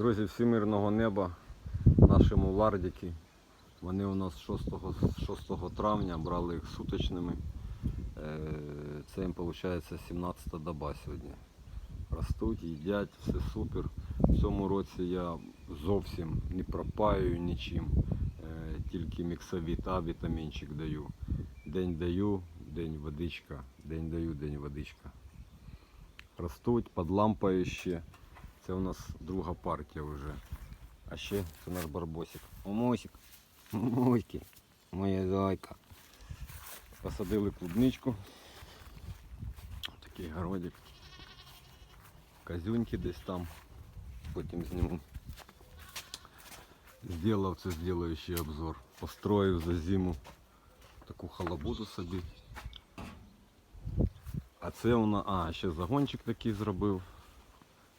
Друзі, всі мирного неба нашому лардіки. Вони у нас 6, 6 травня брали їх суточними. Е, Це їм виходить 17 доба сьогодні. Ростуть, їдять, все супер. В цьому році я зовсім не пропаю нічим. Е, Тільки міксовіт А вітамінчик даю. День даю, день водичка, день даю, день водичка. Ростуть під лампою ще. Це у нас друга партія вже. А ще це наш барбосик. Омосик. Мойки. Моя зайка. Посадили клубничку. Такий городик. Козюньки десь там. Потім зніму. Сделав це сделаючий обзор. Построїв за зиму таку халабуду собі. А це нас. А, ще загончик такий зробив.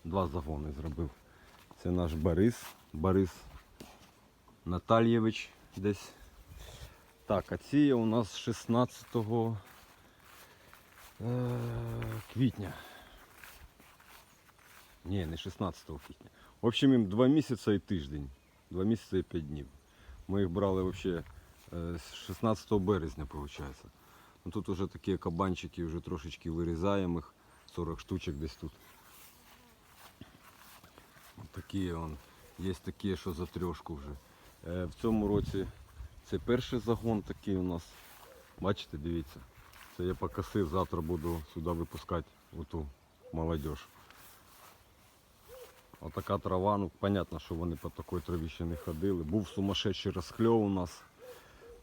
Два загони зробив. Це наш Борис. Борис Натальєвич десь. Так, а ці у нас 16 е, квітня. Ні, не 16 квітня. В общем, їм 2 місяці і тиждень. 2 місяці і 5 днів. Ми їх брали вообще е, з 16 березня, виходить. Ну, тут уже такі кабанчики, вже трошечки вирізаємо їх. 40 штучок десь тут. Такі он. Є такі, що за трьошку вже. Е, в цьому році це перший загон такий у нас. Бачите, дивіться. Це я покосив, завтра буду сюди випускати оту молодіж. Отака трава, ну понятно, що вони по такій траві ще не ходили. Був сумасшедший розхльов у нас.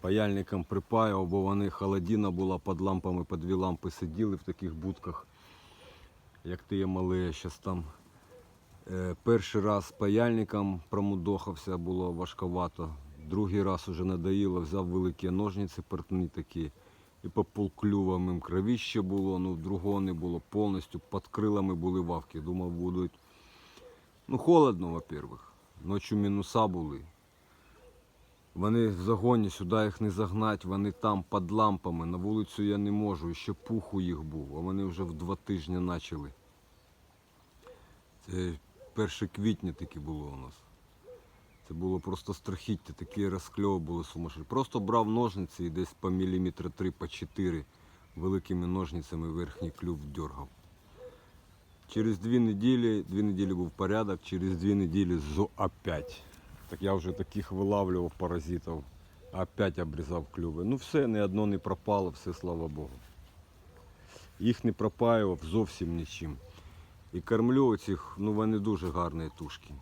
Паяльникам припаяв, бо вони холодина була під лампами, по дві лампи сиділи в таких будках, як ти є малий, зараз там. Е, перший раз паяльником промудохався, було важковато. Другий раз уже надоїло, взяв великі ножниці портні такі. І по полклювам їм кровіще було, ну другого не було повністю. Під крилами були вавки. Думав, будуть. Ну, холодно, во-первых. Ночі мінуса були. Вони в загоні, сюди їх не загнать, вони там під лампами. На вулицю я не можу, ще пуху їх був, а вони вже в два тижні почали. Це 1 квітня таке було у нас. Це було просто страхіття, такі розкльови були сумасшедші. Просто брав ножниці і десь по міліметра 3 по 4 великими ножницями верхній клюв дергав. Через дві неділі, дві неділі був порядок, через дві неділі зо опять. Так я вже таких вилавлював паразитів, опять обрізав клюви. Ну все, ні одно не пропало, все слава Богу. Їх не пропаював зовсім нічим. І кормлю цих, ну вони дуже гарні тушки.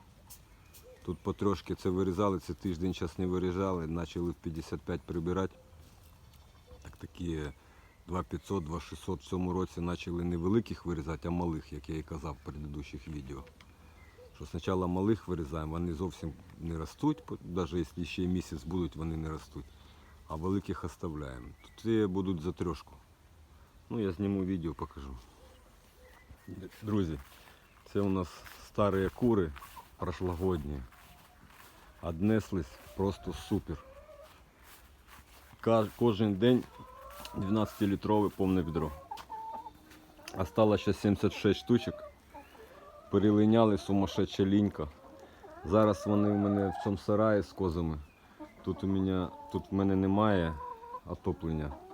Тут потрошки це вирізали, це тиждень час не вирізали, почали в 55 прибирати. Так такі 2500, 2600 в цьому році почали не великих вирізати, а малих, як я і казав в предыдущих відео. Що спочатку малих вирізаємо, вони зовсім не ростуть, навіть якщо ще місяць будуть, вони не ростуть. А великих оставляємо. Тут будуть за трьошку. Ну я зніму відео, покажу. Друзі, це у нас старі кури прошлогодні. Однеслись просто супер. Кожен день 12-літрове повне відро. Осталось ще 76 штучок. Перелиняли сумасшедша лінька. Зараз вони у мене в цьому сараї з козами. Тут у мене, тут в мене немає отоплення.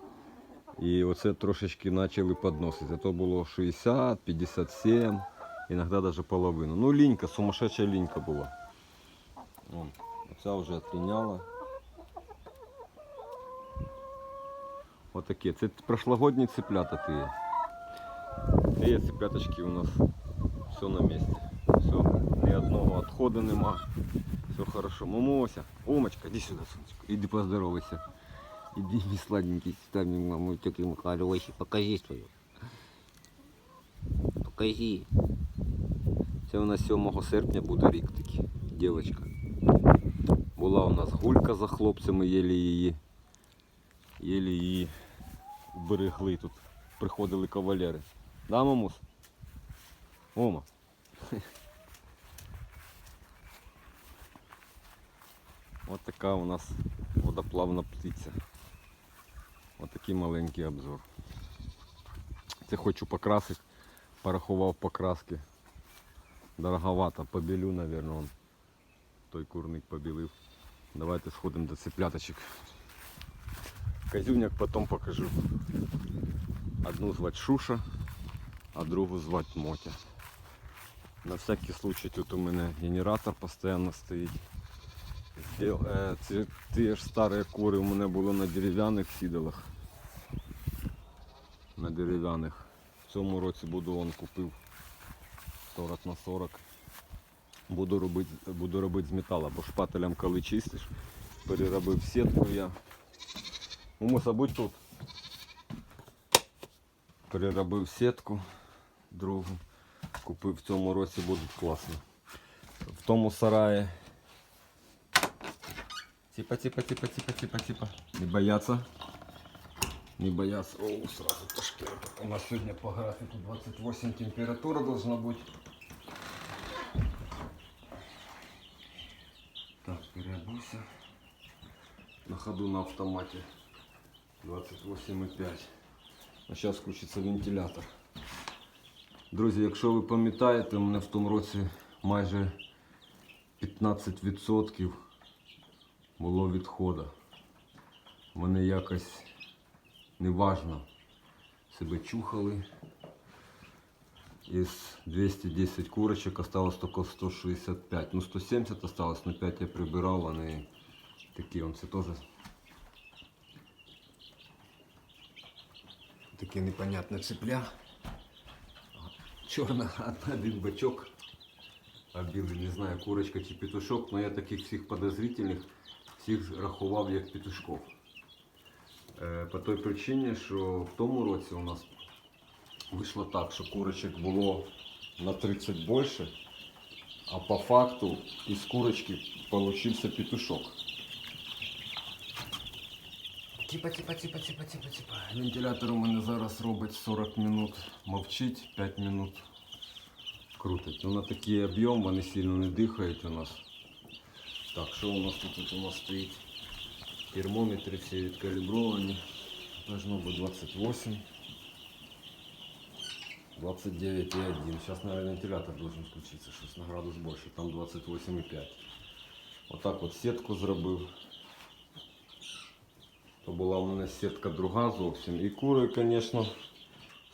І оце трошечки почали підносити. А то було 60, 57, іноді навіть половину. Ну, лінька, сумасшедша лінька була. Вон, оця вже отлиняла. Отакі. Це прошлогодні цеплята ти є. Ти цепляточки у нас все на місці. Все, ні одного відходу нема. Все хорошо. Мамося, Омочка, іди сюди, сонечко. Іди поздоровайся. Иди, не сладенький, там маму таким хороший. Покажи свою. Покажи. Це у нас 7 серпня буде рік такий, дівчинка. Була у нас гулька за хлопцями, єлі її. Єлі її берегли тут. Приходили кавалери. Да, мамус? Ома. Ось така у нас водоплавна птиця. Ось такий маленький обзор. Це хочу покрасити. Порахував покраски. дороговато. Побілю, наверное, он. Той курник побілив. Давайте сходимо до цыпляточек. Козюняк потом покажу. Одну звать Шуша, а другу звать Мотя. На всякий случай тут у мене генератор постійно стоїть. Ці, ті ж старі кури у мене були на дерев'яних сідалах. Дерев'яних. В цьому році буду он купив 40 на 40. Буду робити, буду робити з металу, бо шпателем коли чистиш, переробив сітку я. Муса, будь тут. Переробив сітку другу. Купив в цьому році будуть класно. В тому сараї. Типа, типа, типа, типа, типа, типа. Не бояться. Не бояться. О, сразу тошки. У нас сегодня по графику 28 температура должна быть. Так, переобулся. На ходу на автомате. 28,5. А зараз включиться вентилятор. Друзі, якщо ви пам'ятаєте, у мене в тому році майже 15% було відходу. Вони якось неважно себе чухали. Із 210 курочок осталось тільки 165. Ну 170 осталось, но 5 я прибирав, вони такі, он це теж таке непонятне цепля. Чорна, один бачок. А білий, не знаю, курочка чи петушок, але я таких всіх подозрительних всіх рахував як петушков. Е, по той причині, що в тому році у нас вийшло так, що курочок було на 30 більше, а по факту із курочки получився петушок. Типа, типа, типа, типа, типа, типа. Вентилятор у мене зараз робить 40 минут, мовчить 5 минут. Крутить. Ну, на такий об'єм вони сильно не дихають у нас. Так, що у нас тут, тут у нас стоїть? Термометри всі відкалібровані. Должно бути 28. 29,1. Сейчас, наверное, вентилятор должен включиться, щось на градус больше. Там 28,5. Отак от сітку зробив. То була у мене сітка друга зовсім. І кури, звісно,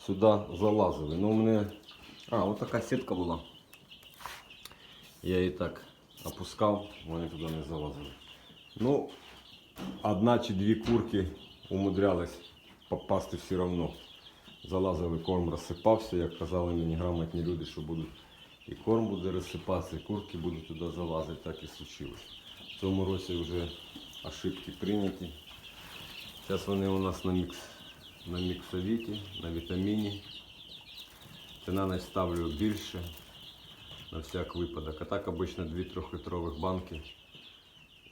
сюди залазили. Ну, у мене... А, от така сітка була. Я її так опускав, вони туди не залазили. Ну, одна чи дві курки умудрялись попасти все одно. Залазили, корм розсипався, як казали мені грамотні люди, що будуть і корм буде розсипатися, і курки будуть туди залазити, так і случилось. В цьому році вже ошибки прийняті. Зараз вони у нас на мікс на міксовіті, на вітаміні. Це на ніч ставлю більше на всяк випадок. А так обично 2-3 літрових банки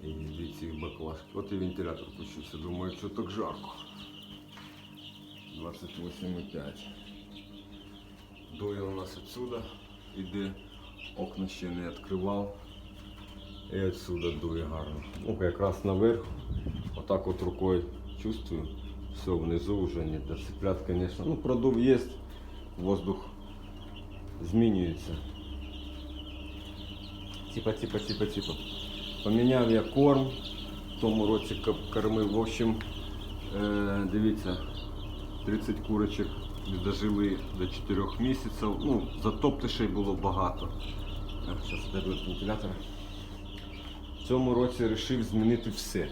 і цих баклажки. От і вентилятор включився. Думаю, що так жарко. 28,5. Дує у нас отсюда. Іде. Окна ще не відкривав. І отсюда дує гарно. Ну, якраз наверх. Отак от рукою чувствую. Все, внизу вже не доцеплят, конечно. Ну, продув є, воздух змінюється. Типа, типа, типа, типа. Поміняв я корм. В тому році кормив. В общем, е, дивіться, 30 курочок дожили до 4 місяців. Ну, затоптишей було багато. Зараз від вентилятора. В цьому році вирішив змінити все.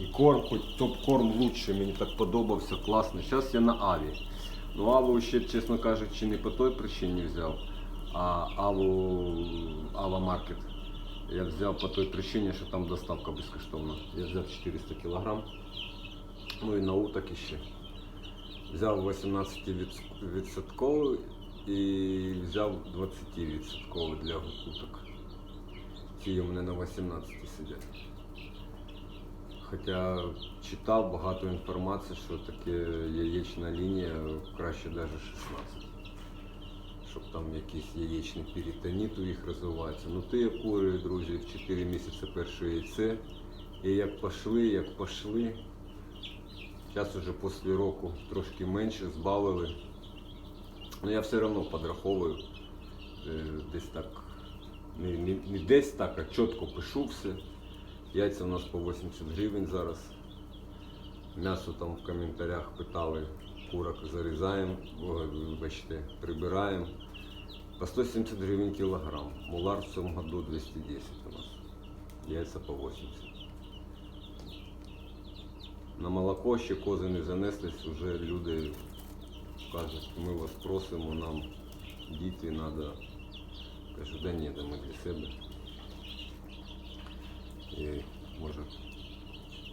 І корм, хоч топ-корм лучше, мені так подобався, класний. Зараз я на Аві. Ну Аву ще, чесно кажучи, не по той причині взяв, а Аву Ава Маркет. Я взяв по той причині, що там доставка безкоштовна. Я взяв 400 кг. Ну і на уток іще. Взяв 18% і взяв 20% для уток. Ці у мене на 18 сидять. Хоча читав багато інформації, що таке яєчна лінія краще навіть 16. Щоб там якийсь яєчний перитонит у їх розвивається. Ну ти як кури, друзі, в 4 місяці перше яйце. І як пішли, як пішли. Зараз вже після року трошки менше збавили. Ну я все одно підраховую. е, десь так, не, не, не десь так, а чітко пишу все. Яйця у нас по 80 гривень зараз. М'ясо там в коментарях питали, курок зарізаємо, вибачте, прибираємо. По 170 гривень кілограм. Мулар в цьому году 210 у нас. Яйця по 80. На молоко ще кози не занеслись, вже люди кажуть, ми вас просимо, нам діти треба. Кажу, да ні, да ми для себе. І може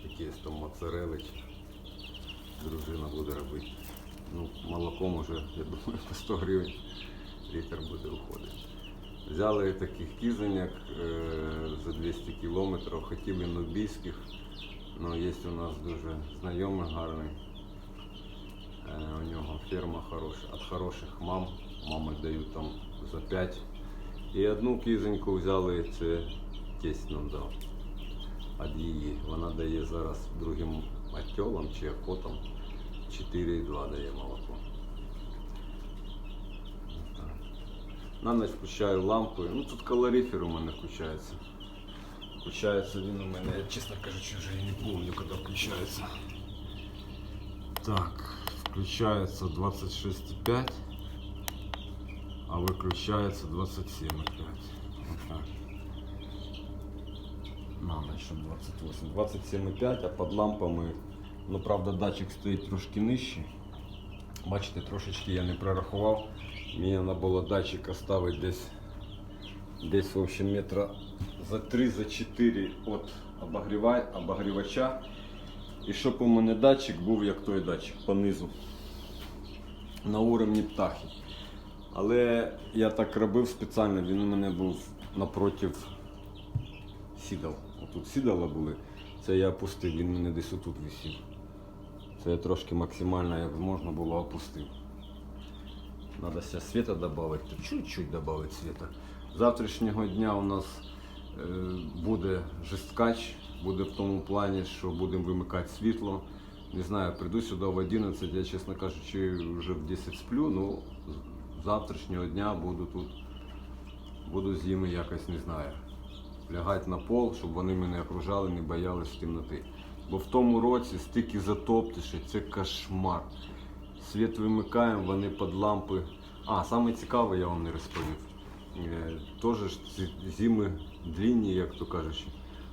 якісь там моцарели дружина буде робити. Ну, молоко може, я думаю, по 100 гривень літр буде уходити. Взяли таких кізаньок е, за 200 кілометрів, хотіли нубійських, але є у нас дуже знайомий гарний. Е, у нього ферма хороша, від хороших мам. Мами дають там за 5. І одну кізоньку взяли, це тесть нам дав. Від її. Вона дає зараз другим атьолам чи акотам 4,2 дає молоко. Отак. На ніч включаю лампи. Ну тут калорифер у мене включається. Включається він у мене, я, чесно кажучи, вже і не помню, коли включається. Так, включається 26,5, а виключається 27,5. Отак. На ніч, 28. 27,5, а під лампами, ну правда, датчик стоїть трошки нижче. Бачите, трошечки я не прорахував. Мені треба було датчика ставити десь, десь в общем, метра за 3 за 4 від обогрівача. І щоб у мене датчик був як той датчик понизу. На уровні птахи. Але я так робив спеціально, він у мене був напротив сідал. Отут сідала були. Це я опустив, він мене десь отут висів. Це я трошки максимально як можна було опустив. Надо ще світа додати, то чуть-чуть додати світа. З завтрашнього дня у нас е, буде жесткач, буде в тому плані, що будемо вимикати світло. Не знаю, прийду сюди в 11, я, чесно кажучи, вже в 10 сплю, ну завтрашнього дня буду тут, буду з ними якось не знаю. Лягати на пол, щоб вони мене окружали, не боялись темноти. Бо в тому році стільки затоптиші, це кошмар. Світ вимикаємо, вони під лампи. А, саме цікаве я вам не розповів. Е, Теж ці зими длінні, як то кажучи.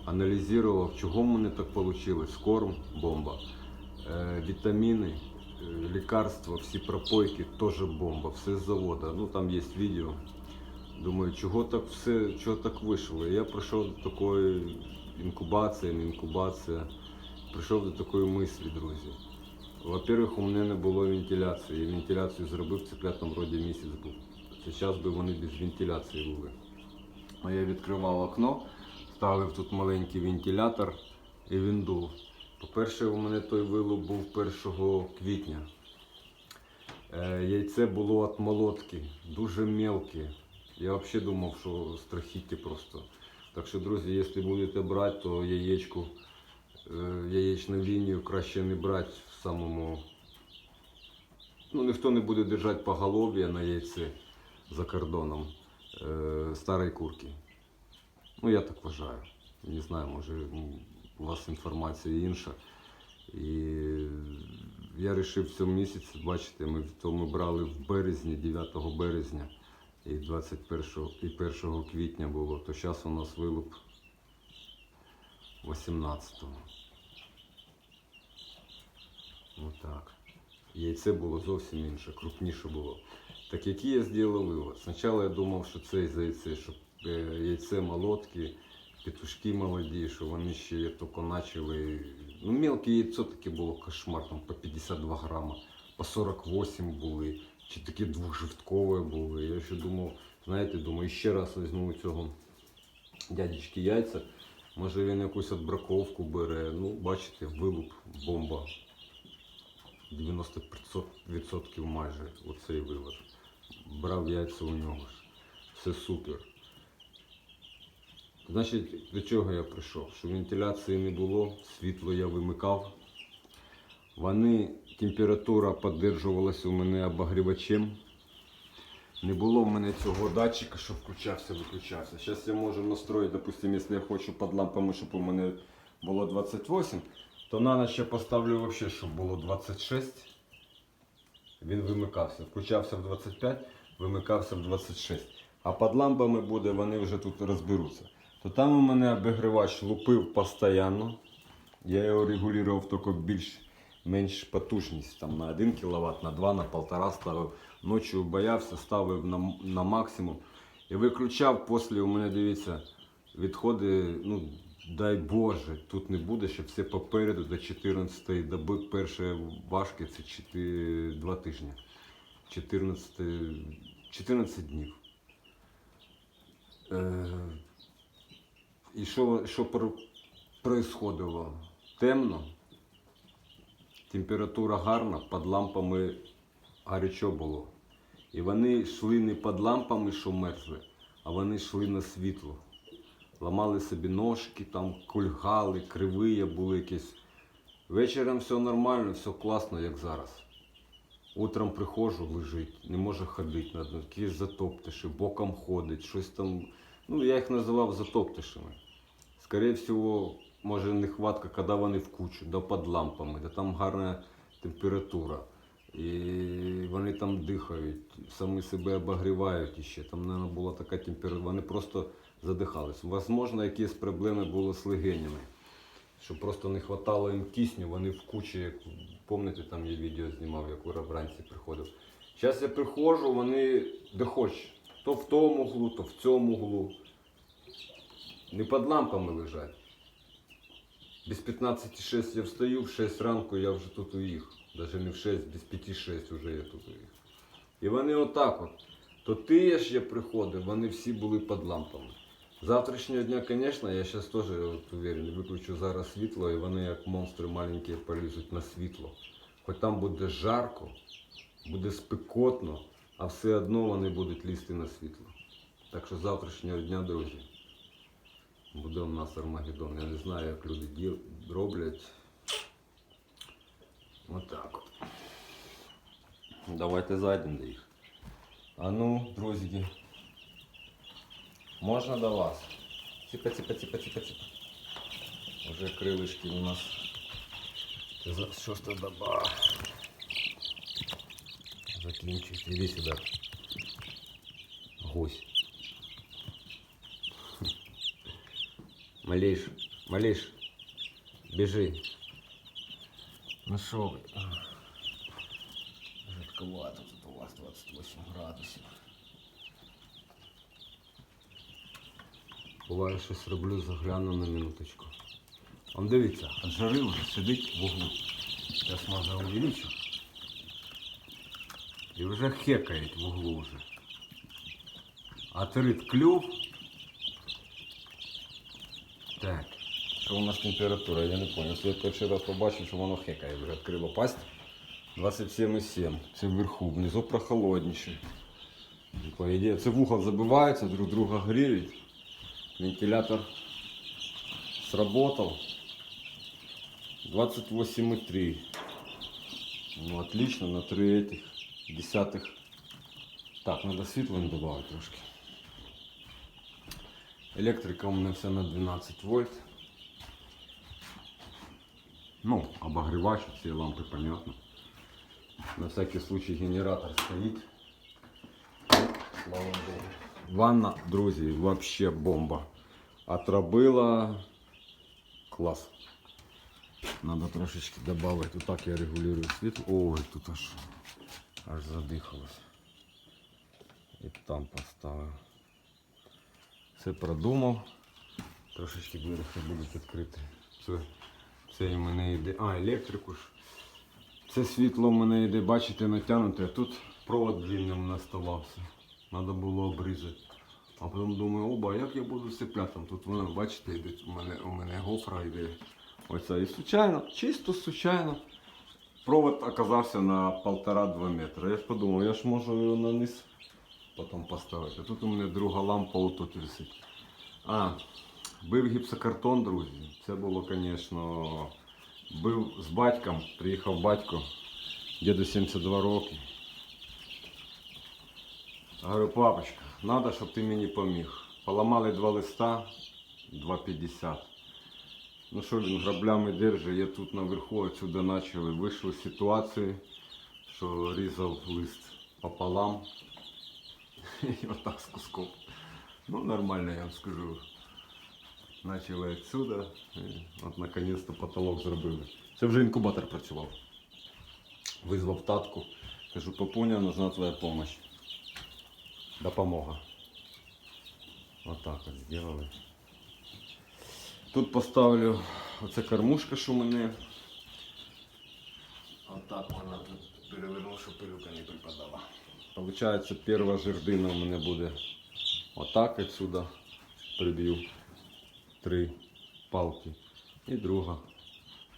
Аналізував, чого в мене так вийшло. Корм, бомба. Е, вітаміни, е, лікарства, всі пропойки теж бомба, все з заводу. Ну там є відео. Думаю, чого так все, чого так вийшло? Я прийшов до такої інкубації, не інкубація. Прийшов до такої мислі, друзі. Во-первых, у мене не було вентиляції. Я вентиляцію зробив, цеплятам роді місяць був. Зараз би вони без вентиляції були. А я відкривав окно, ставив тут маленький вентилятор і він дув. По-перше, у мене той вилуп був 1 квітня. Е, Яйце було від молотки, дуже мелке. Я взагалі думав, що страхіття просто. Так що, друзі, якщо будете брати, то яєчку, яєчну лінію краще не брати в самому. Ну, ніхто не буде держати поголов'я на яйце за кордоном е, старої курки. Ну, я так вважаю. Не знаю, може у вас інформація інша. І я вирішив в цьому місяці, бачите, ми то ми брали в березні, 9 березня і 21 і 1 квітня було, то зараз у нас вилуп 18. Отак. Яйце було зовсім інше, крупніше було. Так який я зробив вивод? Спочатку я думав, що це із яйце, що е, яйце молотки, петушки молоді, що вони ще тільки почали. Ну, мелке яйцо таке було кошмар, там по 52 грама, по 48 були, чи таке двохживткове були. Я ще думав, знаєте, думаю, ще раз візьму у цього дядечки яйця. Може він якусь отбраковку бере. Ну, бачите, вилуп, бомба. 90% майже оцей вивод. Брав яйця у нього ж. Все супер. Значить, до чого я прийшов? Що вентиляції не було, світло я вимикав. Вони, температура підтримувалася у мене обогрівачем. Не було в мене цього датчика, що включався, виключався. Зараз я можу настроїти, допустим, якщо я хочу під лампами, щоб у мене було 28, то на ніч я поставлю взагалі, щоб було 26. Він вимикався. Включався в 25, вимикався в 26. А під лампами буде, вони вже тут розберуться. То там у мене обігрівач лупив постійно. Я його регулював тільки більш менш потужність. Там на 1 кВт, на 2, на 1,5 ставив. Ночі боявся, ставив на, на максимум. І виключав після у мене, дивіться, відходи, ну, дай Боже, тут не буде, щоб все попереду до 14 доби першої важки це 4, 2 тижні. 14, 14 днів. Е, і що, що происходило? Темно, температура гарна, під лампами гарячо було. І вони йшли не під лампами, що мертві, а вони йшли на світло. Ламали собі ножки, там кульгали, криві були якісь. Вечором все нормально, все класно, як зараз. Утром приходжу, лежить, не може ходити, надо, якісь затоптиші, боком ходить, щось там. Ну, я їх називав затоптишами. Скорее всего, може нехватка, коли вони в кучу, да під лампами, де там гарна температура. І вони там дихають, самі себе обогрівають іще. Там, мабуть, була така температура. Вони просто задихались. Возможно, якісь проблеми були з легенями. Що просто не вистачало їм кисню, вони в кучі, як пам'ятаєте, там я відео знімав, як вчора вранці приходив. Зараз я приходжу, вони де хоч. То в тому углу, то в цьому углу. Не під лампами лежать. Без 15.6 я встаю, в 6 ранку я вже тут у їх. Даже не в 6, без 5-6 вже я тут у їх. І вони отак от. То ти ж я приходив, вони всі були під лампами. Завтрашнього дня, звісно, я зараз теж от, уверен, виключу зараз світло, і вони як монстри маленькі полізуть на світло. Хоч там буде жарко, буде спекотно, а все одно вони будуть лізти на світло. Так що з завтрашнього дня, друзі, буде у нас Армагеддон. Я не знаю, як люди діл- роблять. Отак от. Давайте зайдемо до їх. А ну, друзі, можна до вас? Ціпа, ціпа, ціпа, ціпа, ціпа. Уже крилишки у нас. За шоста доба. Закінчується. Іди сюди. Гусь. Малиш, малиш, біжи. Ну що ви? Жидковато тут у вас 28 градусів. Буває щось роблю, загляну на минуточку. Он дивіться, от жари вже сидить в углу. Зараз може увеличу. І вже хекають в углу вже. Отрит клюв. Так. Що у нас температура? Я не понял. Я перший раз побачив, що воно хекає, вже відкрило пасть. 27,7. Це вверху, внизу прохолодніше. По ідеї, це вуха забивається, друг друга гріють. Вентилятор сработал. 28,3. Ну, отлично, на 3 этих десятых. Так, надо світло не добавить трошки. Електрика у мене вся на 12 вольт. Ну, обогревач, ці лампи, понятно. На всякий случай генератор стоїть. Слава Богу. Ванна, друзі, вообще бомба. Отробила клас. Надо трошечки добавити. Так я регулюю світло. Ой, тут аж, аж задихалось. І там поставив. Все продумав. Трошечки двері будуть відкриті. Це, це в мене йде. А, електрику ж. Це світло в мене йде, бачите, натягнуте, а тут провод длинним наставався. Треба було обрізати. А потім думаю, оба, як я буду сцепляти? Тут воно, бачите, йде, у мене, у мене гофра йде. Оця. І случайно, чисто случайно. Провод оказався на 1,5-2 метри. Я ж подумав, я ж можу його на низ потім поставити. Тут у мене друга лампа отут висить. А, бив гіпсокартон, друзі. Це було, звісно, бив з батьком, приїхав батько, діду 72 роки. Говорю, папочка, надо, щоб ти мені поміг. Поламали два листа, 2,50. Ну що він граблями держить, я тут наверху отсюда почали. Вийшли з ситуації, що різав лист пополам. І отак з куском. Ну, нормально, я вам скажу. Начали отсюда. І от наконец-то потолок зробили. Це вже інкубатор працював. Визвав татку. Кажу, папуня, нужна твоя допомога. Допомога. Отак от зробили. Тут поставлю оце кормушка, що в мене. Отак вона тут переверну, щоб пилюка не припадала. Получається, перша жердина у мене буде отак отсюда приб'ю три палки. І друга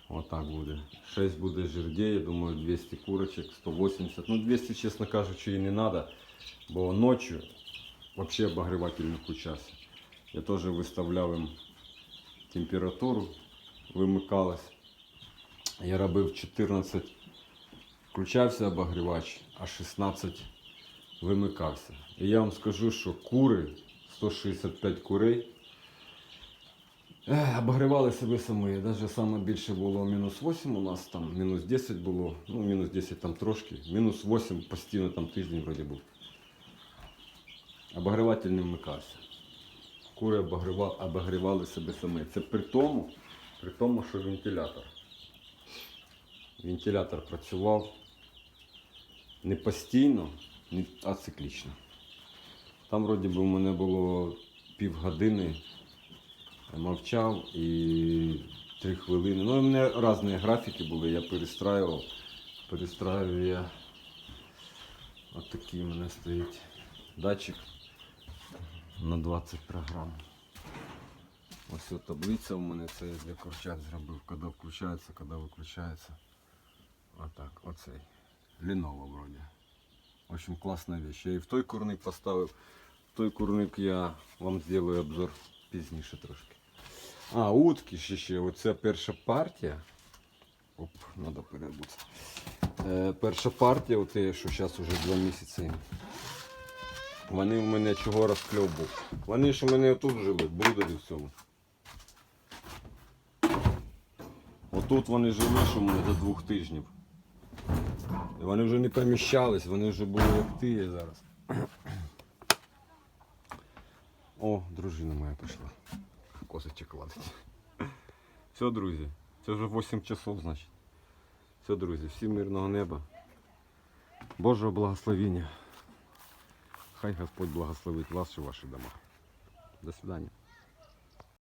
отак буде. 6 буде жердей, я думаю, 200 курочок, 180. Ну, 200, чесно кажучи, і не треба, бо ночі взагалі обогріватель не включався. Я теж виставляв їм температуру, вимикалась. Я робив 14, включався обогрівач, а 16 вимикався. І я вам скажу, що кури, 165 курей, обогрівали себе самі. Навіть саме більше було мінус 8 у нас, там мінус 10 було, ну мінус 10 там трошки, мінус 8 постійно там тиждень вроді був. Обогріватель не вмикався. Кури обогрівали, себе самі. Це при тому, при тому, що вентилятор. Вентилятор працював не постійно, а циклічно. Там вроді би у мене було півгодини мовчав і три хвилини. Ну, у мене різні графіки були, я перестраював. Перестраюю я. От такий у мене стоїть датчик на 20 програм. Ось от таблиця у мене це я для курчат зробив, коли включається, коли виключається. Отак, оцей. Lenovo вроде. В общем, класна вещь. Я і в той курник поставив. Той курник я вам зроблю обзор пізніше трошки. А, утки ще ще. Оце перша партія. Оп, треба перебути. Е, перша партія, от що зараз вже два місяці. Вони в мене чого розкльов. Вони ж у мене тут жили, в брудері в цьому. Отут вони жили, що в мене до двох тижнів. І вони вже не поміщались, вони вже були як ти зараз. О, дружина моя прийшла. Косичок ладить. Все, друзі. Це вже 8 часов, значить. Все, друзі, всім мирного неба. Божого благословення. Хай Господь благословить вас і ваші дома. До свидання.